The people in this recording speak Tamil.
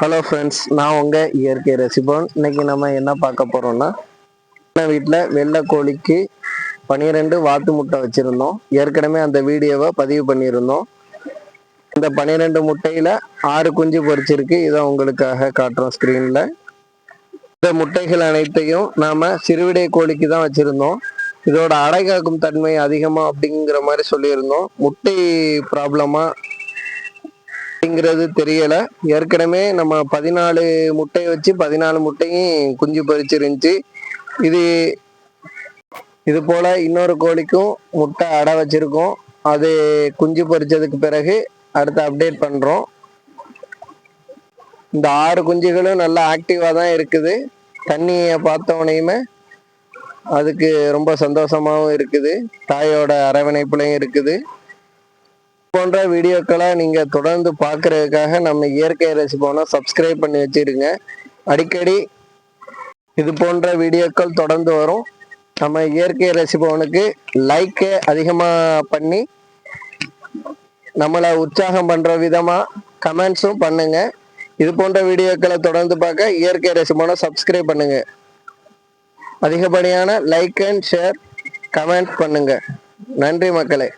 ஹலோ ஃப்ரெண்ட்ஸ் நான் உங்கள் இயற்கை ரசிபவன் இன்னைக்கு நம்ம என்ன பார்க்க போகிறோன்னா நம்ம வீட்டில் வெள்ளை கோழிக்கு பன்னிரெண்டு வாத்து முட்டை வச்சுருந்தோம். ஏற்கனவே அந்த வீடியோவை பதிவு பண்ணியிருந்தோம். இந்த பன்னிரெண்டு முட்டையில் ஆறு குஞ்சு பொரிச்சிருக்கு. இதை உங்களுக்காக காட்டுறோம் ஸ்க்ரீனில் இந்த முட்டைகள் அனைத்தையும் நாம் சிறுவிடை கோழிக்கு தான் வச்சுருந்தோம். இதோட அடைகாக்கும் தன்மை அதிகமாக அப்படிங்கிற மாதிரி சொல்லியிருந்தோம். முட்டை ப்ராப்ளமாக அப்படிங்கிறது தெரியல. ஏற்கனவே நம்ம பதினாலு முட்டையை வச்சு பதினாலு முட்டையும் குஞ்சு பறிச்சிருந்துச்சு. இது இது போல இன்னொரு கோழிக்கும் முட்டை அடை வச்சிருக்கோம். அது குஞ்சு பறிச்சதுக்கு பிறகு அடுத்து அப்டேட் பண்றோம். இந்த ஆறு குஞ்சுகளும் நல்லா ஆக்டிவா தான் இருக்குது. தண்ணியை பார்த்தோனையுமே அதுக்கு ரொம்ப சந்தோஷமாகவும் இருக்குது. தாயோட அரவணைப்புலையும் இருக்குது. போன்ற வீடியோக்களை நீங்க தொடர்ந்து பார்க்குறதுக்காக நம்ம இயற்கை ரசிப்போனா சப்ஸ்கிரைப் பண்ணி வச்சிருங்க அடிக்கடி இது போன்ற வீடியோக்கள் தொடர்ந்து வரும். நம்ம இயற்கை ரசிப்பவனுக்கு லைக்கை அதிகமாக பண்ணி நம்மளை உற்சாகம் பண்ற விதமா கமெண்ட்ஸும் பண்ணுங்க. இது போன்ற வீடியோக்களை தொடர்ந்து பார்க்க இயற்கை ரசிப்பவனை சப்ஸ்கிரைப் பண்ணுங்க. அதிகப்படியான லைக் அண்ட் ஷேர் கமெண்ட் பண்ணுங்க. நன்றி மக்களே.